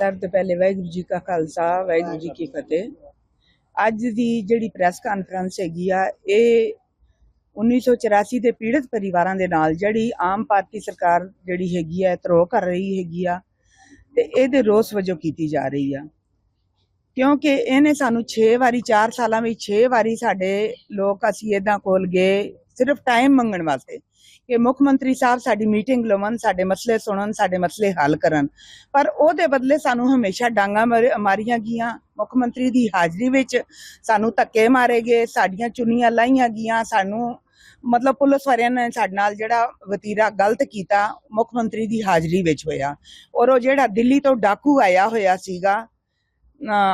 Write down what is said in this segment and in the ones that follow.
ਸਭ ਤੋਂ ਪਹਿਲੇ ਵਾਹਿਗੁਰੂ ਜੀ ਕਾ ਖਾਲਸਾ, ਵਾਹਿਗੁਰੂ ਜੀ ਕੀ ਫਤਿਹ। ਅੱਜ ਦੀ ਜਿਹੜੀ ਪ੍ਰੈਸ ਕਾਨਫਰੰਸ ਹੈਗੀ ਆ, ਇਹ 1984 ਦੇ ਪੀੜਤ ਪਰਿਵਾਰਾਂ ਦੇ ਨਾਲ ਜਿਹੜੀ ਆਮ ਪਾਰਟੀ ਸਰਕਾਰ ਜਿਹੜੀ ਹੈਗੀ ਆ ਧਰੋ ਕਰ ਰਹੀ ਹੈਗੀ ਆ ਤੇ ਇਹਦੇ ਰੋਸ ਵਜੋਂ ਕੀਤੀ ਜਾ ਰਹੀ ਆ। ਕਿਉਂਕਿ ਇਹਨੇ ਸਾਨੂੰ 6 ਵਾਰੀ 4 ਸਾਲਾਂ ਵਿੱਚ 6 ਵਾਰੀ ਸਾਡੇ ਲੋਕ ਅਸੀਂ ਇਹਦਾਂ ਕੋਲ ਗਏ, ਸਿਰਫ ਟਾਈਮ ਮੰਗਣ ਵਾਸਤੇ। ਕਿ ਮੁੱਖ ਮੰਤਰੀ ਸਾਹਿਬ ਸਾਡੀ ਮੀਟਿੰਗ ਲਵਣ ਸਾਡੇ ਮਸਲੇ ਸੁਣਨ, ਸਾਡੇ ਮਸਲੇ ਹੱਲ ਕਰਨ। ਪਰ ਉਹਦੇ ਬਦਲੇ ਸਾਨੂੰ ਹਮੇਸ਼ਾ ਡਾਂਗਾ ਮਾਰੀਆਂ ਗਈਆਂ। ਮੁੱਖ ਮੰਤਰੀ ਦੀ ਹਾਜ਼ਰੀ ਵਿੱਚ ਸਾਨੂੰ ਧੱਕੇ ਮਾਰੇ ਗਏ, ਸਾਡੀਆਂ ਚੁੰਨੀਆਂ ਲਾਈਆਂ ਗਈਆਂ, ਸਾਨੂੰ ਮਤਲਬ ਪੁਲਿਸ ਵਾਲਿਆਂ ਨੇ ਸਾਡੇ ਨਾਲ ਜਿਹੜਾ ਵਤੀਰਾ ਗਲਤ ਕੀਤਾ, ਮੁੱਖ ਮੰਤਰੀ ਦੀ ਹਾਜ਼ਰੀ ਵਿੱਚ ਹੋਇਆ। ਔਰ ਉਹ ਜਿਹੜਾ ਦਿੱਲੀ ਤੋਂ ਡਾਕੂ ਆਇਆ ਹੋਇਆ ਸੀਗਾ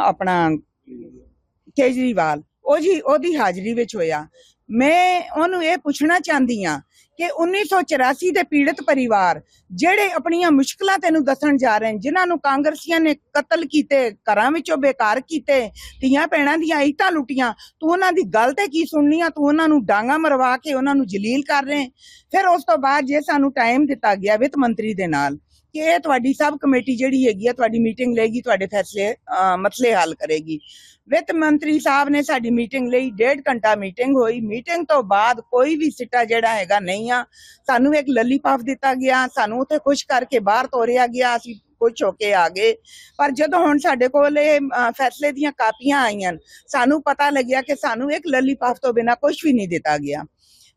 ਆਪਣਾ ਕੇਜਰੀਵਾਲ, ਉਹ ਜੀ ਉਹਦੀ ਹਾਜ਼ਰੀ ਵਿੱਚ ਹੋਇਆ। ਮੈਂ ਉਹਨੂੰ ਇਹ ਪੁੱਛਣਾ ਚਾਹੁੰਦੀ ਆ ਕਿ 1984 ਦੇ ਪੀੜਤ ਪਰਿਵਾਰ ਜਿਹੜੇ ਆਪਣੀਆਂ ਮੁਸ਼ਕਲਾਂ ਤੈਨੂੰ ਦੱਸਣ ਜਾ ਰਹੇ ਨੇ ਜਿਨ੍ਹਾਂ ਨੂੰ ਕਾਂਗਰਸੀਆਂ ਨੇ ਕਤਲ ਕੀਤੇ ਘਰਾਂ ਵਿੱਚੋਂ ਬੇਕਾਰ ਕੀਤੇ ਧੀਆਂ ਭੈਣਾਂ ਦੀਆਂ ਇੱਟਾਂ ਲੁੱਟੀਆਂ ਤੂੰ ਉਹਨਾਂ ਦੀ ਗੱਲ ਤੇ ਕੀ ਸੁਣਨੀ ਆ? ਤੂੰ ਉਹਨਾਂ ਨੂੰ ਡਾਂਗਾ ਮਰਵਾ ਕੇ ਉਹਨਾਂ ਨੂੰ ਜਲੀਲ ਕਰ ਰਹੇ ਫਿਰ ਉਸ ਤੋਂ ਬਾਅਦ ਜੇ ਸਾਨੂੰ ਟਾਈਮ ਦਿੱਤਾ ਗਿਆ ਵਿੱਤ ਮੰਤਰੀ ਦੇ ਨਾਲ ਕਿ ਇਹ ਤੁਹਾਡੀ ਸਭ ਕਮੇਟੀ ਜਿਹੜੀ ਹੈਗੀ ਆ ਤੁਹਾਡੀ ਮੀਟਿੰਗ ਲਏਗੀ ਤੁਹਾਡੇ ਫੈਸਲੇ ਅਹ, ਮਸਲੇ ਹੱਲ ਕਰੇਗੀ। ਵਿੱਤ ਮੰਤਰੀ ਸਾਹਿਬ ਨੇ ਸਾਡੀ ਮੀਟਿੰਗ ਲਈ ਡੇਢ ਘੰਟਾ ਮੀਟਿੰਗ ਹੋਈ। ਮੀਟਿੰਗ ਤੋਂ ਬਾਅਦ ਕੋਈ ਵੀ ਸਿੱਟਾ ਜਿਹੜਾ ਹੈਗਾ ਨਹੀਂ ਆ। ਸਾਨੂੰ ਇੱਕ ਲੱਲੀਪਾਫ ਦਿੱਤਾ ਗਿਆ। ਸਾਨੂੰ ਉੱਥੇ ਖੁਸ਼ ਕਰਕੇ ਬਾਹਰ ਤੋਰਿਆ ਗਿਆ। ਅਸੀਂ ਖੁਸ਼ ਹੋ ਕੇ ਆ ਗਏ। ਪਰ ਜਦੋਂ ਹੁਣ ਸਾਡੇ ਕੋਲ ਇਹ ਫੈਸਲੇ ਦੀਆਂ ਕਾਪੀਆਂ ਆਈਆਂ, ਸਾਨੂੰ ਪਤਾ ਲੱਗਿਆ ਕਿ ਸਾਨੂੰ ਇੱਕ ਲੱਲੀਪਾਫ ਤੋਂ ਬਿਨਾ ਕੁਝ ਵੀ ਨਹੀਂ ਦਿੱਤਾ ਗਿਆ।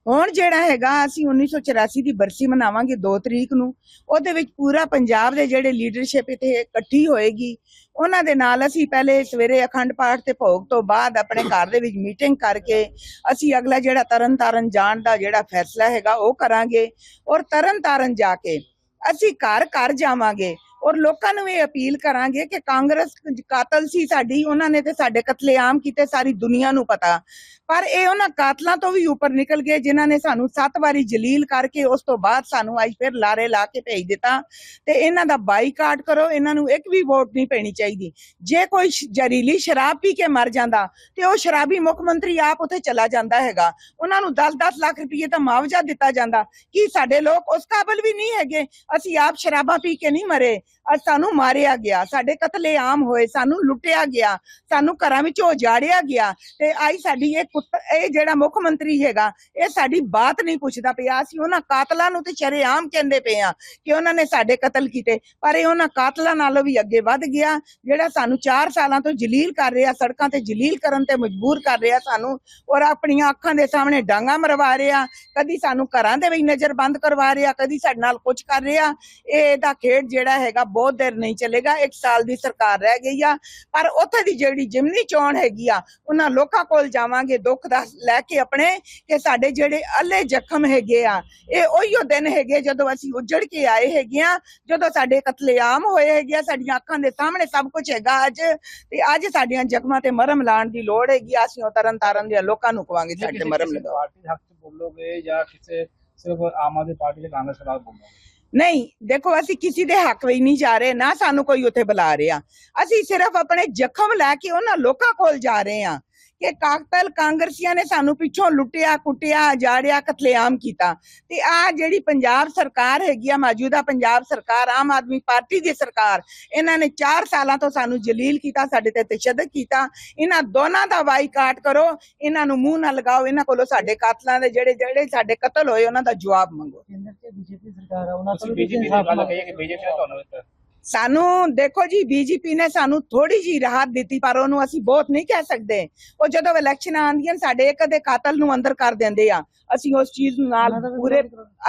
ਹੁਣ ਜਿਹੜਾ ਹੈਗਾ, ਅਸੀਂ 1984 ਦੀ ਬਰਸੀ ਮਨਾਵਾਂਗੇ 2 ਤਰੀਕ ਨੂੰ। ਉਹਦੇ ਵਿੱਚ ਪੂਰਾ ਪੰਜਾਬ ਦੇ ਜਿਹੜੇ ਲੀਡਰਸ਼ਿਪ ਇੱਥੇ ਇਕੱਠੀ ਹੋਏਗੀ। ਉਹਨਾਂ ਦੇ ਨਾਲ ਅਸੀਂ ਪਹਿਲੇ ਸਵੇਰੇ ਅਖੰਡ ਪਾਠ ਤੇ ਭੋਗ ਤੋਂ ਬਾਅਦ ਆਪਣੇ ਘਰ ਦੇ ਵਿੱਚ ਮੀਟਿੰਗ ਕਰਕੇ ਅਸੀਂ ਅਗਲਾ ਜਿਹੜਾ ਤਰਨ ਤਾਰਨ ਜਾਣ ਦਾ ਜਿਹੜਾ ਫੈਸਲਾ ਹੈਗਾ, ਉਹ ਕਰਾਂਗੇ। ਔਰ ਤਰਨ ਤਾਰਨ ਜਾ ਕੇ ਅਸੀਂ ਘਰ ਘਰ ਜਾਵਾਂਗੇ। ਔਰ ਲੋਕਾਂ ਨੂੰ ਇਹ ਅਪੀਲ ਕਰਾਂਗੇ ਕਿ ਕਾਂਗਰਸ ਕਾਤਲ ਸੀ ਸਾਡੀ, ਉਹਨਾਂ ਨੇ ਤੇ ਸਾਡੇ ਕਤਲੇਆਮ ਕੀਤੇ, ਸਾਰੀ ਦੁਨੀਆ ਨੂੰ ਪਤਾ। ਪਰ ਇਹ ਉਹਨਾਂ ਕਾਤਲਾਂ ਤੋਂ ਵੀ ਉੱਪਰ ਨਿਕਲ ਗਏ, ਜਿਨ੍ਹਾਂ ਨੇ ਸਾਨੂੰ ਸੱਤ ਵਾਰੀ ਜਲੀਲ ਕਰਕੇ ਉਸ ਤੋਂ ਬਾਅਦ ਸਾਨੂੰ ਅੱਜ ਫਿਰ ਲਾਰੇ ਲਾ ਕੇ ਭੇਜ ਦਿੱਤਾ। ਤੇ ਇਹਨਾਂ ਦਾ ਬਾਈਕਾਟ ਕਰੋ, ਇਹਨਾਂ ਨੂੰ ਇੱਕ ਵੀ ਵੋਟ ਨਹੀਂ ਪੈਣੀ ਚਾਹੀਦੀ। ਜੇ ਕੋਈ ਜ਼ਹਿਰੀਲੀ ਸ਼ਰਾਬ ਪੀ ਕੇ ਮਰ ਜਾਂਦਾ, ਤੇ ਉਹ ਸ਼ਰਾਬੀ ਮੁੱਖ ਮੰਤਰੀ ਆਪ ਉੱਥੇ ਚਲਾ ਜਾਂਦਾ ਹੈਗਾ। ਉਹਨਾਂ ਨੂੰ 10-10 ਲੱਖ ਰੁਪਏ ਦਾ ਮੁਆਵਜ਼ਾ ਦਿੱਤਾ ਜਾਂਦਾ। ਕੀ ਸਾਡੇ ਲੋਕ ਉਸ ਕਾਬਲ ਵੀ ਨਹੀਂ ਹੈਗੇ? ਅਸੀਂ ਆਪ ਸ਼ਰਾਬਾਂ ਪੀ ਕੇ ਨਹੀਂ ਮਰੇ। ਅੱਜ ਸਾਨੂੰ ਮਾਰਿਆ ਗਿਆ। ਸਾਡੇ ਕਤਲੇ ਆਮ ਹੋਏ, ਸਾਨੂੰ ਲੁੱਟਿਆ ਗਿਆ। ਸਾਨੂੰ ਘਰਾਂ ਵਿੱਚੋਂ ਉਜਾੜਿਆ ਗਿਆ। ਤੇ ਆਈ ਸਾਡੀ ਇਹ ਪੁੱਤ ਇਹ ਜਿਹੜਾ ਮੁੱਖ ਮੰਤਰੀ ਹੈਗਾ, ਇਹ ਸਾਡੀ ਬਾਤ ਨਹੀਂ ਪੁੱਛਦਾ ਪਿਆ। ਅਸੀਂ ਉਹਨਾਂ ਕਾਤਲਾਂ ਨੂੰ ਤੇ ਸ਼ਰੇਆਮ ਕਹਿੰਦੇ ਪਏ ਆ ਕਿ ਉਹਨਾਂ ਨੇ ਸਾਡੇ ਕਤਲ ਕੀਤੇ। ਪਰ ਇਹ ਉਹਨਾਂ ਕਾਤਲਾਂ ਨਾਲੋਂ ਵੀ ਅੱਗੇ ਵੱਧ ਗਿਆ, ਜਿਹੜਾ ਸਾਨੂੰ 4 ਸਾਲਾਂ ਤੋਂ ਜਲੀਲ ਕਰ ਰਿਹਾ, ਸੜਕਾਂ ਤੇ ਜਲੀਲ ਕਰਨ ਤੇ ਮਜਬੂਰ ਕਰ ਰਿਹਾ ਸਾਨੂੰ, ਔਰ ਆਪਣੀਆਂ ਅੱਖਾਂ ਦੇ ਸਾਹਮਣੇ ਡਾਂਗਾ ਮਰਵਾ ਰਿਹਾ, ਕਦੀ ਸਾਨੂੰ ਘਰਾਂ ਦੇ ਵਿੱਚ ਨਜ਼ਰ ਬੰਦ ਕਰਵਾ ਰਿਹਾ, ਕਦੀ ਸਾਡੇ ਨਾਲ ਕੁਝ ਕਰ ਰਿਹਾ। ਇਹ ਇਹਦਾ ਖੇਡ ਜਿਹੜਾ ਹੈਗਾ, ਬਹੁਤ ਦੇਰ ਨਹੀਂ ਚੱਲੇਗਾ 1 ਸਾਲ ਦੀ ਸਰਕਾਰ ਰਹਿ ਗਈ ਆ। ਪਰ ਉੱਥੇ ਦੀ ਜਿਹੜੀ ਜਿਮਨੀ ਚੋਣ ਹੈਗੀ ਆ, ਉਹਨਾਂ ਲੋਕਾਂ ਕੋਲ ਜਾਵਾਂਗੇ ਦੁੱਖ ਦਾ ਲੈ ਕੇ ਆਪਣੇ ਕਿ ਸਾਡੇ ਜਿਹੜੇ ਅੱਲੇ ਜ਼ਖਮ ਹੈਗੇ ਆ ਇਹ ਉਹੀਓ ਦਿਨ ਹੈਗੇ ਜਦੋਂ ਅਸੀਂ ਉੱਜੜ ਕੇ ਆਏ ਹੈਗੇ ਆ ਜਦੋਂ ਸਾਡੇ ਕਤਲੇਆਮ ਹੋਏ ਹੈਗੇ ਆ ਸਾਡੀਆਂ ਅੱਖਾਂ ਦੇ ਸਾਹਮਣੇ ਸਭ ਕੁਝ ਹੈਗਾ ਅੱਜ ਤੇ ਅੱਜ ਸਾਡੀਆਂ ਜ਼ਖਮਾਂ ਤੇ ਮਰਮ ਲਾਉਣ ਦੀ ਲੋੜ ਹੈਗੀ ਆ, ਅਸੀਂ ਤਰਨ ਤਾਰਨ ਦੇ ਲੋਕਾਂ ਨੂੰ ਕਵਾਂਗੇ ਸਾਡੇ ਮਰਮ ਲਗਾਓ ਪਾਰਟੀ ਹੱਕ ਚ ਬੋਲੋਗੇ ਜਾਂ ਕਿਸੇ ਸਿਰਫ ਆਮ ਆਦਮੀ ਪਾਰਟੀ ਦੇ ਕਾਂਗਰਸ ਖਿਲਾਫ ਬੋਲੋਗੇ? ਨਹੀਂ ਦੇਖੋ ਅਸੀਂ ਕਿਸੇ ਦੇ ਹੱਕ ਵਿੱਚ ਨਹੀਂ ਜਾ ਰਹੇ ਨਾ ਸਾਨੂੰ ਕੋਈ ਉੱਥੇ ਬੁਲਾ ਰਿਹਾ। ਅਸੀਂ ਸਿਰਫ ਆਪਣੇ ਜ਼ਖਮ ਲੈ ਕੇ ਉਹਨਾਂ ਲੋਕਾਂ ਕੋਲ ਜਾ ਰਹੇ ਹਾਂ। ਕਿ ਕਾਕਤਲ ਕਾਂਗਰਸੀਆਂ ਨੇ ਸਾਨੂੰ ਪਿੱਛੋਂ ਲੁੱਟਿਆ ਕੁੱਟਿਆ ਜਾੜਿਆ ਕਤਲੇਆਮ ਕੀਤਾ। ਤੇ ਆ ਜਿਹੜੀ ਪੰਜਾਬ ਸਰਕਾਰ ਹੈਗੀ ਆ ਮੌਜੂਦਾ ਪੰਜਾਬ ਸਰਕਾਰ ਆਮ ਆਦਮੀ ਪਾਰਟੀ ਦੀ ਸਰਕਾਰ ਇਹਨਾਂ ਨੇ 4 ਸਾਲਾਂ ਤੋਂ ਸਾਨੂੰ ਜਲੀਲ ਕੀਤਾ ਸਾਡੇ ਤੇ ਤਸ਼ੱਦਦ ਕੀਤਾ। ਇਹਨਾਂ ਦੋਨਾਂ ਦਾ ਵਾਈਕਾਟ ਕਰੋ ਇਹਨਾਂ ਨੂੰ ਮੂੰਹ ਨਾ ਲਗਾਓ ਇਹਨਾਂ ਕੋਲੋਂ ਸਾਡੇ ਕਾਤਲਾਂ ਦੇ ਜਿਹੜੇ ਜਿਹੜੇ ਸਾਡੇ ਕਤਲ ਹੋਏ ਉਹਨਾਂ ਦਾ ਜਵਾਬ ਮੰਗੋ। ਕੇਂਦਰ ਤੇ ਬੀਜੇਪੀ ਸਰਕਾਰ ਹੈ ਉਹਨਾਂ ਤੋਂ ਵੀ ਬੀਜੇਪੀ ਦੀ ਗੱਲ ਕਹੀਏ ਕਿ ਬੀਜੇਪੀ ਨੇ ਤੁਹਾਨੂੰ ਇੱਕ ਸਾਨੂੰ ਦੇਖੋ ਜੀ ਬੀਜੇਪੀ ਨੇ ਸਾਨੂੰ ਥੋੜੀ ਜੀ ਰਾਹਤ ਦਿੱਤੀ ਪਰ ਉਹਨੂੰ ਅਸੀਂ ਬਹੁਤ ਨਹੀਂ ਕਹਿ ਸਕਦੇ। ਉਹ ਜਦੋਂ ਇਲੈਕਸ਼ਨ ਆਉਂਦੀਆਂ ਸਾਡੇ ਇੱਕ ਦੇ ਕਾਤਲ ਨੂੰ ਅੰਦਰ ਕਰ ਦਿੰਦੇ ਆ। ਅਸੀਂ ਉਸ ਚੀਜ਼ ਨੂੰ ਨਾਲ ਦਾ ਪੂਰੇ।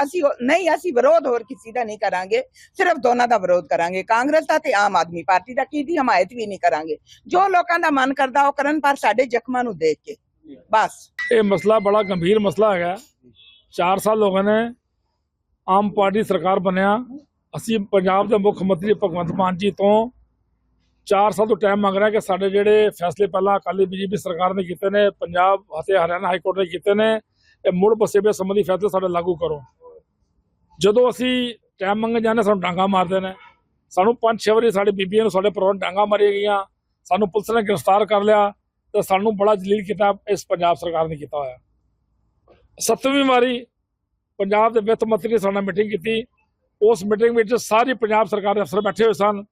ਅਸੀਂ ਨਹੀਂ ਅਸੀਂ ਵਿਰੋਧ ਹੋਰ ਕਿਸੇ ਦਾ ਨਹੀਂ ਕਰਾਂਗੇ। ਸਿਰਫ ਦੋਨਾਂ ਦਾ ਵਿਰੋਧ ਕਰਾਂਗੇ। ਕਾਂਗਰਸ ਦਾ ਤੇ ਆਮ ਆਦਮੀ ਪਾਰਟੀ ਦਾ ਕਿਹਦੀ ਹਮਾਇਤ ਵੀ ਨਹੀਂ ਕਰਾਂਗੇ। ਜੋ ਲੋਕਾਂ ਦਾ ਮਨ ਕਰਦਾ ਉਹ ਕਰਨ ਪਰ ਸਾਡੇ ਜ਼ਖਮਾਂ ਨੂੰ ਦੇਖ ਕੇ। ਬਸ। ਇਹ ਮਸਲਾ ਬੜਾ ਗੰਭੀਰ ਮਸਲਾ ਹੈਗਾ। 4 ਸਾਲ ਗਏ ਨੇ ਆਮ ਪਾਰਟੀ ਸਰਕਾਰ ਬਣਿਆ। ਅਸੀਂ ਪੰਜਾਬ ਦੇ ਮੁੱਖ ਮੰਤਰੀ ਭਗਵੰਤ ਮਾਨ ਜੀ ਤੋਂ 4 ਸਾਲ ਤੋਂ ਟਾਈਮ ਮੰਗ ਰਹੇ ਕਿ ਸਾਡੇ ਜਿਹੜੇ ਫੈਸਲੇ ਪਹਿਲਾਂ ਅਕਾਲੀ ਬੀਜੇਪੀ ਸਰਕਾਰ ਨੇ ਕੀਤੇ ਨੇ, ਪੰਜਾਬ ਅਤੇ ਹਰਿਆਣਾ ਹਾਈ ਕੋਰਟ ਨੇ ਕੀਤੇ ਨੇ, ਇਹ ਮੁੜ ਬਸੇਬੇ ਸੰਬੰਧੀ ਫੈਸਲੇ ਸਾਡੇ ਲਾਗੂ ਕਰੋ। ਜਦੋਂ ਅਸੀਂ ਟਾਈਮ ਮੰਗਣ ਜਾਂਦੇ ਸਾਨੂੰ ਡਾਂਗਾ ਮਾਰਦੇ ਨੇ। ਸਾਨੂੰ ਪੰਜ ਛੇ ਵਾਰੀ ਸਾਡੇ ਬੀਬੀਆਂ ਨੂੰ ਸਾਡੇ ਪਰਿਵਾਰ ਨੂੰ ਡਾਂਗਾ ਮਾਰੀਆਂ ਗਈਆਂ। ਸਾਨੂੰ ਪੁਲਿਸ ਨੇ ਗ੍ਰਿਫਤਾਰ ਕਰ ਲਿਆ ਤੇ ਸਾਨੂੰ ਬੜਾ ਜਲੀਲ ਕੀਤਾ, ਇਸ ਪੰਜਾਬ ਸਰਕਾਰ ਨੇ ਕੀਤਾ ਹੋਇਆ। ਸੱਤਵੀਂ ਵਾਰੀ ਪੰਜਾਬ ਦੇ ਵਿੱਤ ਮੰਤਰੀ ਨੇ ਸਾਡੇ ਨਾਲ ਮੀਟਿੰਗ ਕੀਤੀ। ਉਸ ਮੀਟਿੰਗ ਵਿੱਚ ਸਾਰੀ ਪੰਜਾਬ ਸਰਕਾਰ ਦੇ ਅਫਸਰ ਬੈਠੇ ਹੋਏ ਸਨ।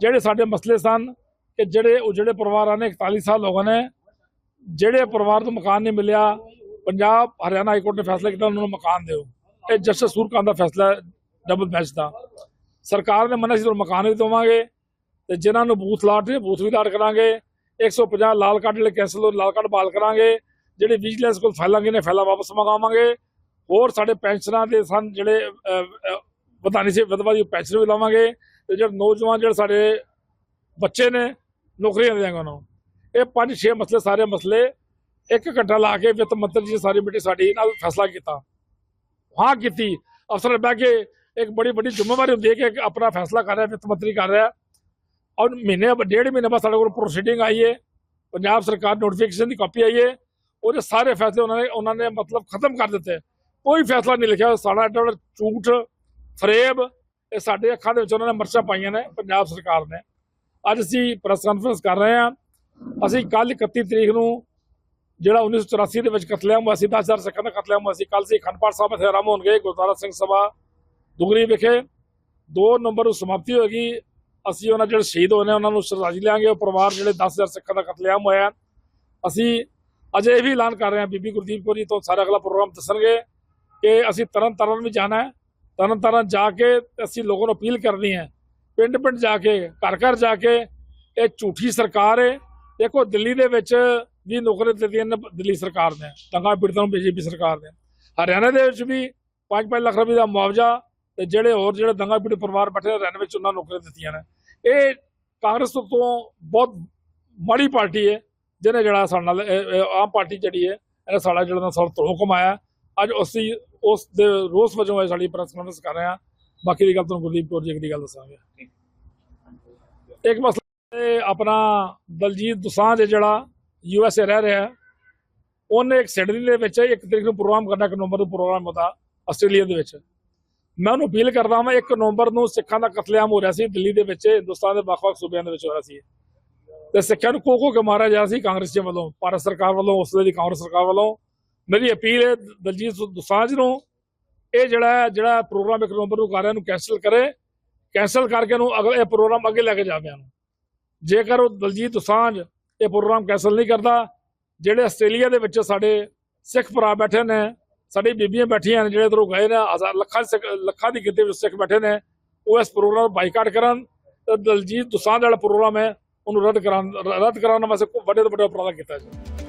ਜਿਹੜੇ ਸਾਡੇ ਮਸਲੇ ਸਨ ਕਿ ਜਿਹੜੇ ਉਜੜੇ ਪਰਿਵਾਰਾਂ ਨੇ 41 ਸਾਲ ਹੋ ਗਏ ਨੇ, ਜਿਹੜੇ ਪਰਿਵਾਰ ਨੂੰ ਮਕਾਨ ਨਹੀਂ ਮਿਲਿਆ, ਪੰਜਾਬ, ਹਰਿਆਣਾ ਹਾਈ ਕੋਰਟ ਨੇ ਫੈਸਲਾ ਕੀਤਾ, ਉਹਨਾਂ ਨੂੰ ਮਕਾਨ ਦਿਓ। ਇਹ ਜਸਟਿਸ ਸੂਰਕਾਂਤ ਦਾ ਫੈਸਲਾ ਡਬਲ ਬੈਂਚ ਦਾ। ਸਰਕਾਰ ਨੇ ਮੰਨਿਆ ਸੀ ਤੁਹਾਨੂੰ ਮਕਾਨ ਵੀ ਦੇਵਾਂਗੇ ਤੇ ਜਿਨ੍ਹਾਂ ਨੂੰ ਬੂਥ ਲਾਟ ਨੇ ਬੂਥ ਵੀ ਲਾਟ ਕਰਾਂਗੇ। 150 ਲਾਲ ਕਾਰਡ ਜਿਹੜੇ ਕੈਂਸਲ ਹੋ ਲਾਲ ਕਾਰਡ ਬਹਾਲ ਕਰਾਂਗੇ। ਜਿਹੜੇ ਵਿਜੀਲੈਂਸ ਕੋਲ ਫਾਈਲਾਂ ਗਏ ਨੇ, ਫਾਈਲਾਂ ਵਾਪਸ ਮੰਗਾਵਾਂਗੇ। ਹੋਰ ਸਾਡੇ ਪੈਨਸ਼ਨਾਂ ਦੇ ਸਨ ਜਿਹੜੇ ਵਧਾਣੀ ਸੀ ਵਿਧਵਾ ਦੀ ਪੈਨਸ਼ਨ ਵੀ ਲਾਵਾਂਗੇ ਤੇ ਜਿਹੜੇ ਨੌਜਵਾਨ ਜਿਹੜੇ ਸਾਡੇ ਬੱਚੇ ਨੇ ਨੌਕਰੀਆਂ ਦੇਵਾਂਗੇ ਉਹਨਾਂ ਨੂੰ। ਇਹ ਪੰਜ ਛੇ ਮਸਲੇ, ਸਾਰੇ ਮਸਲੇ ਇੱਕ ਘੰਟਾ ਲਾ ਕੇ ਵਿੱਤ ਮੰਤਰੀ ਜੀ ਸਾਰੀ ਮਿੱਟੀ ਸਾਡੀ ਨਾਲ ਫੈਸਲਾ ਕੀਤਾ। ਹਾਂ, ਕੀਤੀ। ਅਫਸਰ ਬਹਿ ਕੇ ਇੱਕ ਬੜੀ ਵੱਡੀ ਜ਼ਿੰਮੇਵਾਰੀ ਹੁੰਦੀ ਹੈ ਕਿ ਆਪਣਾ ਫੈਸਲਾ ਕਰ ਰਿਹਾ, ਵਿੱਤ ਮੰਤਰੀ ਕਰ ਰਿਹਾ। ਔਰ ਮਹੀਨੇ, ਡੇਢ ਮਹੀਨੇ ਬਾਅਦ ਸਾਡੇ ਕੋਲ ਪ੍ਰੋਸੀਡਿੰਗ ਆਈ ਹੈ। ਪੰਜਾਬ ਸਰਕਾਰ ਨੋਟੀਫਿਕੇਸ਼ਨ ਦੀ ਕਾਪੀ ਆਈ ਹੈ। ਉਹਦੇ ਸਾਰੇ ਫੈਸਲੇ ਉਹਨਾਂ ਨੇ ਉਹਨਾਂ ਨੇ ਮਤਲਬ ਖਤਮ ਕਰ ਦਿੱਤੇ। ਕੋਈ ਫੈਸਲਾ ਨਹੀਂ ਲਿਖਿਆ। ਸਾਡਾ ਐਡਾ ਝੂਠ ਫਰੇਬ, ਇਹ ਸਾਡੇ ਅੱਖਾਂ ਦੇ ਵਿੱਚ ਉਹਨਾਂ ਨੇ ਮਰਚਾਂ ਪਾਈਆਂ ਨੇ, ਪੰਜਾਬ ਸਰਕਾਰ ਨੇ। ਅੱਜ ਅਸੀਂ ਪ੍ਰੈਸ ਕਾਨਫਰੰਸ ਕਰ ਰਹੇ ਹਾਂ। ਅਸੀਂ ਕੱਲ 31 ਤਰੀਕ ਨੂੰ ਜਿਹੜਾ 1984 ਦੇ ਵਿੱਚ ਕਤਲੇਆਮ ਹੋਇਆ ਸੀ 10000 ਸਿੱਖਾਂ ਦਾ ਕਤਲੇਆਮ ਹੋਇਆ ਸੀ ਕੱਲ ਸੀ ਖੰਡਪਾਠ ਸਾਹਿਬ ਇੱਥੇ ਆਰੰਭ ਹੋਣਗੇ, ਗੁਰਦੁਆਰਾ ਸਿੰਘ ਸਭਾ, ਦੁਗਰੀ ਵਿਖੇ। 2 ਨੰਬਰ ਨੂੰ ਸਮਾਪਤੀ ਹੋਏਗੀ ਅਸੀਂ ਉਹਨਾਂ ਜਿਹੜੇ ਸ਼ਹੀਦ ਹੋਏ ਨੇ, ਉਹਨਾਂ ਨੂੰ ਸ਼ਰਧਾਂਜਲੀ ਲਾਂਗੇ। ਉਹ ਪਰਿਵਾਰ ਜਿਹੜੇ 10000 ਸਿੱਖਾਂ ਦਾ ਕਤਲੇਆਮ ਹੋਇਆ ਅਸੀਂ ਅਜੇ ਇਹ ਵੀ ਐਲਾਨ ਕਰ ਰਹੇ ਹਾਂ, ਬੀਬੀ ਗੁਰਦੀਪ ਕੌਰ ਜੀ ਤੋਂ ਸਾਰਾ ਅਗਲਾ ਪ੍ਰੋਗਰਾਮ ਦੱਸਣਗੇ ਕਿ ਅਸੀਂ ਤਰਨ ਤਾਰਨ ਵੀ ਜਾਣਾ ਹੈ। ਤਰਨ ਤਾਰਨ ਜਾ ਕੇ ਅਸੀਂ ਲੋਕਾਂ ਨੂੰ ਅਪੀਲ ਕਰਨੀ ਹੈ ਪਿੰਡ ਪਿੰਡ ਜਾ ਕੇ ਘਰ ਘਰ ਜਾ ਕੇ, ਇਹ ਝੂਠੀ ਸਰਕਾਰ ਹੈ। ਦੇਖੋ, ਦਿੱਲੀ ਦੇ ਵਿੱਚ ਵੀ ਨੌਕਰੀ ਦਿੱਤੀਆਂ ਨੇ ਦਿੱਲੀ ਸਰਕਾਰ ਨੇ, ਦੰਗਾ ਪੀੜਤਾਂ ਨੂੰ ਬੀਜੇਪੀ ਸਰਕਾਰ ਨੇ। ਹਰਿਆਣਾ ਦੇ ਵਿੱਚ ਵੀ 5-5 ਲੱਖ ਰੁਪਏ ਦਾ ਮੁਆਵਜ਼ਾ ਤੇ ਜਿਹੜੇ ਹੋਰ ਜਿਹੜੇ ਦੰਗਾ ਪੀੜਤ ਪਰਿਵਾਰ ਬੈਠੇ ਨੇ ਵਿੱਚ ਉਹਨਾਂ ਨੂੰ ਨੌਕਰੀਆਂ ਦਿੱਤੀਆਂ ਨੇ। ਇਹ ਕਾਂਗਰਸ ਤੋਂ ਬਹੁਤ ਮਾੜੀ ਪਾਰਟੀ ਹੈ, ਜਿਹਨੇ ਜਿਹੜਾ ਸਾਡੇ ਨਾਲ ਆਮ ਪਾਰਟੀ ਜਿਹੜੀ ਹੈ, ਇਹਨੇ ਸਾਡਾ ਜਿਹੜਾ ਨਾ ਸਾਡਾ ਧਰੋਹ ਕਮਾਇਆ। ਅੱਜ ਅਸੀਂ ਉਸ ਦੇ ਰੋਸ ਵਜੋਂ ਇਹ ਸਾਡੀ ਪ੍ਰੈਸ ਕਾਨਫਰੰਸ ਕਰ ਰਹੇ ਹਾਂ। ਬਾਕੀ ਦੀ ਗੱਲ ਤੁਹਾਨੂੰ ਗੁਰਦੀਪ ਕੌਰ ਜੀ ਦੀ ਗੱਲ ਦੱਸਾਂਗੇ। ਇੱਕ ਮਸਲਾ ਆਪਣਾ ਦਲਜੀਤ ਦੁਸਾਂਝ ਜਿਹੜਾ ਯੂ ਐਸ ਏ ਰਹਿ ਰਿਹਾ ਉਹਨੇ ਇੱਕ ਸਿਡਨੀ ਦੇ ਵਿੱਚ ਇੱਕ ਤਰੀਕ ਨੂੰ ਪ੍ਰੋਗਰਾਮ ਕਰਨਾ, ਇੱਕ ਨਵੰਬਰ ਨੂੰ ਪ੍ਰੋਗਰਾਮ ਹੁੰਦਾ ਆਸਟ੍ਰੇਲੀਆ ਦੇ ਵਿੱਚ। ਮੈਂ ਉਹਨੂੰ ਅਪੀਲ ਕਰਦਾ ਹਾਂ ਇੱਕ ਨਵੰਬਰ ਨੂੰ ਸਿੱਖਾਂ ਦਾ ਕਤਲੇਆਮ ਹੋ ਰਿਹਾ ਸੀ, ਦਿੱਲੀ ਦੇ ਵਿੱਚ, ਹਿੰਦੁਸਤਾਨ ਦੇ ਵੱਖ-ਵੱਖ ਸੂਬਿਆਂ ਦੇ ਵਿੱਚ ਹੋ ਰਿਹਾ ਸੀ। ਤੇ ਸਿੱਖਾਂ ਨੂੰ ਕੋ ਕੇ ਮਾਰਿਆ ਜਾ ਸੀ ਕਾਂਗਰਸ ਦੇ ਵੱਲੋਂ, ਭਾਰਤ ਸਰਕਾਰ ਵੱਲੋਂ, ਉਸ ਵੇਲੇ ਦੀ ਕਾਂਗਰਸ ਸਰਕਾਰ ਵੱਲੋਂ। ਮੇਰੀ ਅਪੀਲ ਹੈ, ਦਲਜੀਤ ਦੁਸਾਂਝ ਨੂੰ, ਇਹ ਜਿਹੜਾ ਜਿਹੜਾ ਪ੍ਰੋਗਰਾਮ ਇੱਕ ਨਵੰਬਰ ਨੂੰ ਕਰ ਰਿਹਾ ਨੂੰ ਕੈਂਸਲ ਕਰੇ। ਕੈਂਸਲ ਕਰਕੇ ਨੂੰ ਅਗਲੇ ਇਹ ਪ੍ਰੋਗਰਾਮ ਅੱਗੇ ਲੈ ਕੇ ਜਾਵੇ ਇਹਨੂੰ। ਜੇਕਰ ਉਹ ਦਲਜੀਤ ਦੁਸਾਂਝ ਇਹ ਪ੍ਰੋਗਰਾਮ ਕੈਂਸਲ ਨਹੀਂ ਕਰਦਾ, ਜਿਹੜੇ ਆਸਟ੍ਰੇਲੀਆ ਦੇ ਵਿੱਚ ਸਾਡੇ ਸਿੱਖ ਭਰਾ ਬੈਠੇ ਨੇ, ਸਾਡੀ ਬੀਬੀਆਂ ਬੈਠੀਆਂ ਨੇ, ਜਿਹੜੇ ਇੱਧਰੋਂ ਗਏ ਨੇ ਲੱਖਾਂ ਸਿੱਖ ਲੱਖਾਂ ਦੀ ਗਿਣਤੀ ਵਿੱਚ ਸਿੱਖ ਬੈਠੇ ਨੇ, ਉਹ ਇਸ ਪ੍ਰੋਗਰਾਮ ਨੂੰ ਬਾਈਕਾਟ ਕਰਨ, ਤੇ ਦਲਜੀਤ ਦੁਸਾਂਝ ਵਾਲਾ ਪ੍ਰੋਗਰਾਮ ਹੈ, ਉਹਨੂੰ ਰੱਦ ਕਰਾਉਣ ਰੱਦ ਕਰਾਉਣ ਵਾਸਤੇ ਵੱਡੇ ਤੋਂ ਵੱਡਾ ਉਪਰਾਲਾ ਕੀਤਾ ਜਾਵੇ।